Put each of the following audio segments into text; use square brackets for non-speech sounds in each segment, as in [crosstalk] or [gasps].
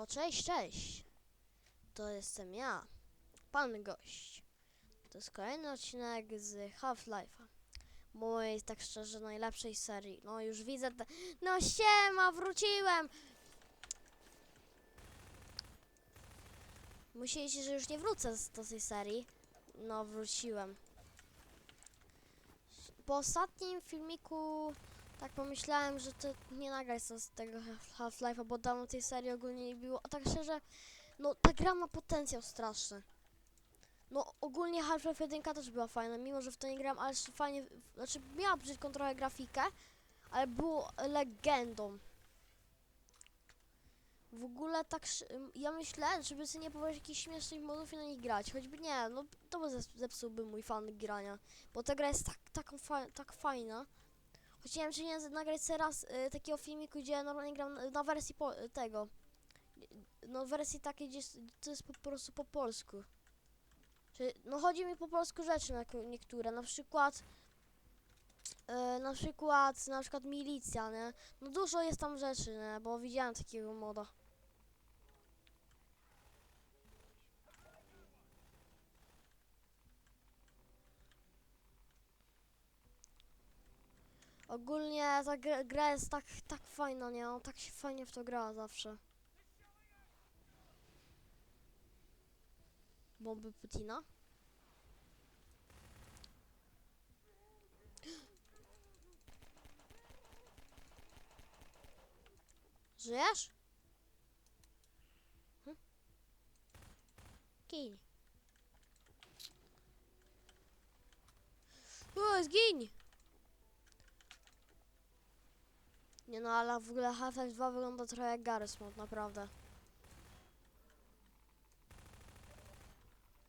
No cześć, cześć. To jestem ja, pan gość. To jest kolejny odcinek z Half-Life'a. Mojej, tak szczerze, najlepszej serii. No już widzę te... No siema, wróciłem! Myśleliście, że już nie wrócę z tej serii. No, wróciłem. Po ostatnim filmiku tak pomyślałem, że to nie nagrać z tego Half-Life'a, bo dawno tej serii ogólnie nie było. A tak szczerze, no ta gra ma potencjał straszny. No ogólnie Half-Life 1 też była fajna, mimo że w to nie gram, ale fajnie, znaczy miała brzydką trochę grafikę, ale było legendą. W ogóle tak, ja myślę, żeby sobie nie powołać jakichś śmiesznych modów i na nich grać, choćby nie, no to by zepsułby mój fan grania, bo ta gra jest tak, taką fa tak fajna, Chciałem, czy nie nagrać teraz y, takiego filmiku, gdzie normalnie gram na, na wersji po, y, tego. No wersji takiej, gdzie to jest po prostu po polsku. Czy, no chodzi mi po polsku rzeczy na niektóre, na przykład... Y, na przykład, na przykład milicja, nie? No dużo jest tam rzeczy, nie? Bo widziałem takiego moda. Ogólnie ta gra, gra jest tak, tak fajna, nie? On tak się fajnie w to gra zawsze. Bomby Putina? [gasps] Żyjesz? Hm? Gień. O, zgiń! Nie no, ale w ogóle Half-Life 2 wygląda trochę jak Garry's Mod, naprawdę.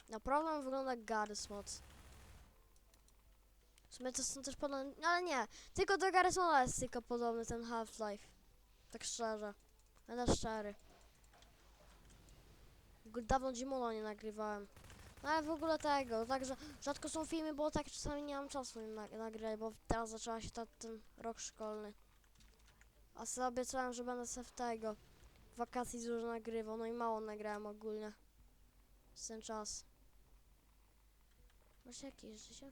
Naprawdę wygląda jak Garry's Mod. W sumie to są też podobne, no, ale nie. Tylko do Garry's Moda jest tylko podobny ten Half-Life. Tak szczerze. Będę szczery. Dawno Jimona nie nagrywałem. No ale w ogóle tego, także rzadko są filmy, bo tak czasami nie mam czasu na, nagrać, bo teraz zaczęła się ta, ten rok szkolny. A sobie obiecałem, że będę se w tego wakacji dużo nagrywał, no i mało nagrałem ogólnie. W ten czas. Masz jakieś życie?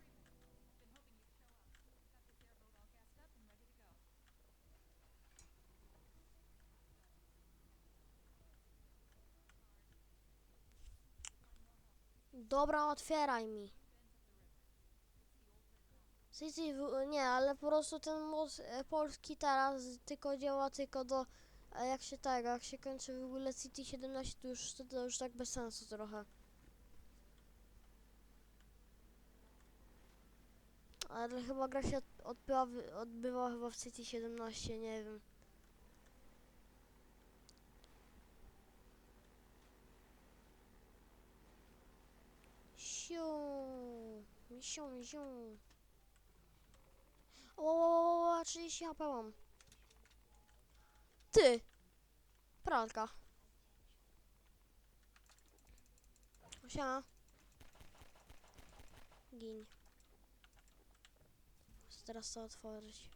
Dobra, otwieraj mi. City, nie, ale po prostu ten mod e, polski teraz tylko działa tylko do, jak się tak, jak się kończy w ogóle City 17, to już, to, to już tak bez sensu trochę. Ale chyba gra się odbywa, odbywa chyba w City 17, nie wiem. Siu, siu, siu. O, 30 HP mam. Ty! Pralka. Siema. Gin. Muszę teraz to otworzyć.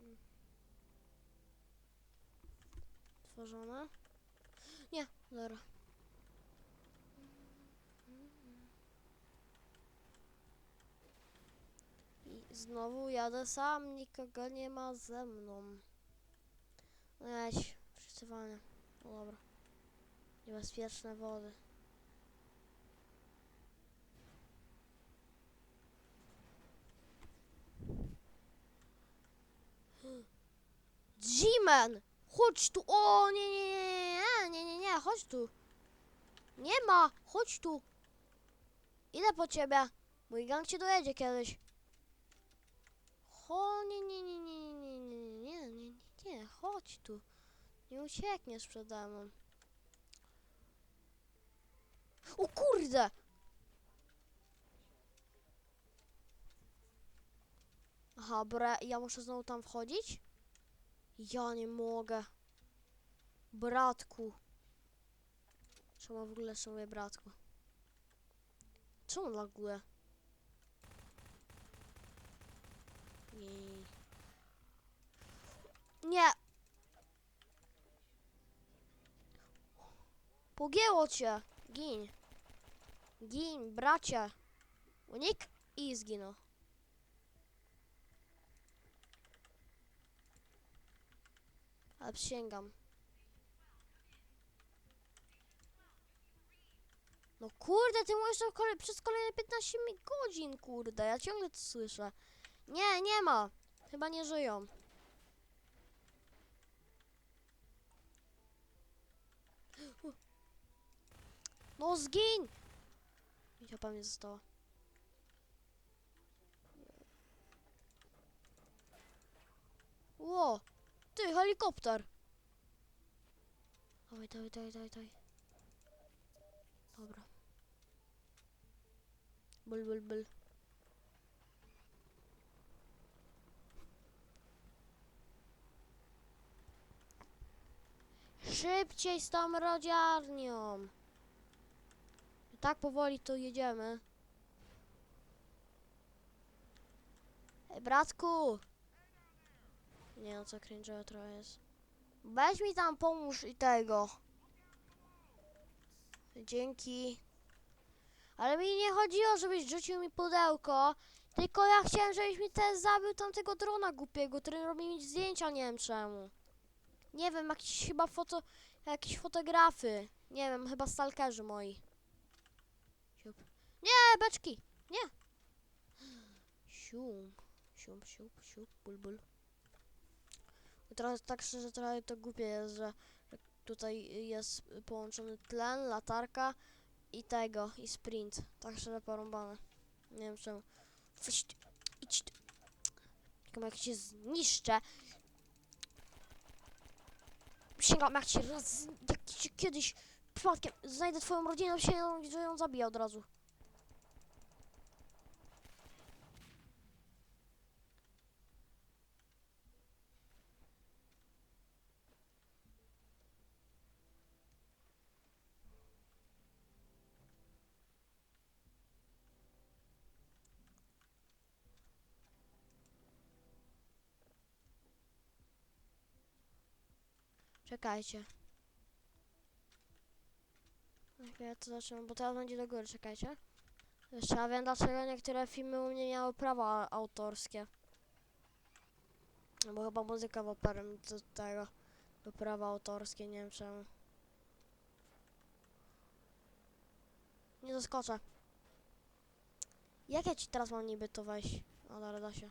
Mm. Otworzone? Nie, dobra. Znowu jadę sam, nikogo nie ma ze mną. No Eś, przysywane. No dobra. Niebezpieczne wody. Jimen! Chodź tu! O, nie, nie, nie, nie, nie, nie, nie, chodź tu. Nie ma, chodź tu. Idę po ciebie. Mój gang ci dojedzie kiedyś. Ho, nie, nie, nie, nie, nie, nie, nie, nie, nie, nie, nie, chodź tu. Nie uciekniesz przede mną. O kurde! Aha, bra, ja muszę znowu tam wchodzić? Ja nie mogę. Bratku. Czemu w ogóle sobie bratku? Czemu laguje? Nie. Pogięło cię. Gin. Gin, bracia, Unik i zginął. Ale przysięgam. No kurde, ty mówisz to przez kolejne 15 godzin, kurde, ja ciągle to słyszę. Nie, nie ma. Chyba nie żyją. No zgin! I chyba mnie została. Ło! Ty, helikopter! Dawaj, dawaj, dawaj, dawaj, dawaj. Dobra. Bul, bul, bul. Szybciej z tą rodziarnią! Tak powoli tu jedziemy. Ej, bratku! Nie no, co cringe'owe trochę jest. Weź mi tam pomóż i tego. Dzięki. Ale mi nie chodziło, żebyś rzucił mi pudełko. Tylko ja chciałem, żebyś mi też zabił tamtego drona głupiego, który robi mi zdjęcia, nie wiem czemu. Nie wiem, jakieś chyba foto... Jakieś fotografy. Nie wiem, chyba stalkerzy moi. Siup. Nie, beczki! Nie! Sium. Siup, siup, siup, bul, bul. Teraz tak szczerze trochę to głupie jest, że tutaj jest połączony tlen, latarka i tego, i sprint. Tak szczerze porąbane. Nie wiem czemu. Coś ty, idź ty. Tylko jak cię zniszczę. Sięgam jak cię raz, jak cię kiedyś przypadkiem znajdę twoją rodzinę, to się ją zabiję od razu. Czekajcie. Jak ja to zaczynam, bo teraz będzie do góry, czekajcie. Jeszcze ja wiem dlaczego niektóre filmy u mnie miały prawa autorskie. No bo chyba muzyka w operem do tego. Do prawa autorskie, nie wiem czemu. Nie doskoczę. Jak ja ci teraz mam niby to wejść? O, dobra, da się.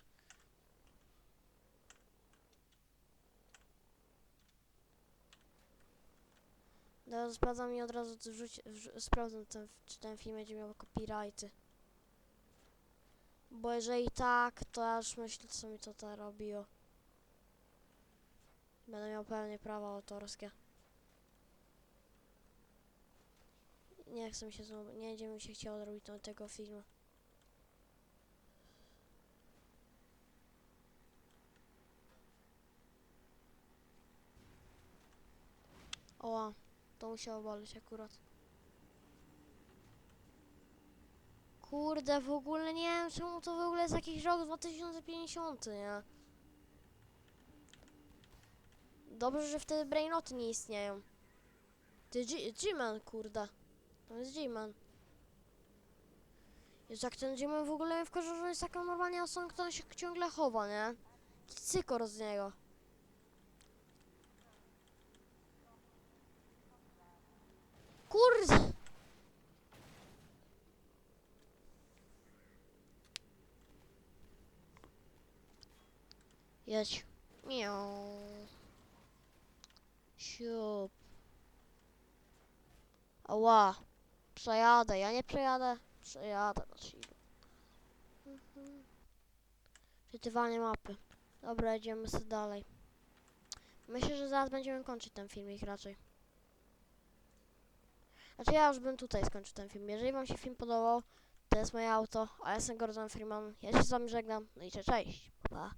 Teraz sprawdzam i od razu to wrzuć, wrzu- sprawdzam ten, czy ten film będzie miał copyrighty. Bo jeżeli tak, to już myślę, co mi to ta robiło. Będę miał pewnie prawa autorskie. Nie chcę mi się znowu, nie będzie mi się chciało zrobić tego filmu. Oła, to musiało boleć akurat. Kurde, w ogóle nie wiem czemu to w ogóle jest jakiś rok 2050, nie? Dobrze, że wtedy brainoty nie istnieją. Ty G-Man, kurde. To jest G-Man. Jest jak ten G-Man w ogóle w że jest taką normalnie osobą, która się ciągle chowa, nie? Cykor z niego. Kurde! Jedź. Miau. Siup. Ała. Przejadę. Ja nie przejadę. Przejadę na chillu. Mhm. Czytywanie mapy. Dobra, idziemy sobie dalej. Myślę, że zaraz będziemy kończyć ten filmik raczej. Znaczy ja już bym tutaj skończył ten film. Jeżeli wam się film podobał, to jest moje auto, a ja jestem Gordon Freeman. Ja się z wami żegnam. No i cześć. Pa.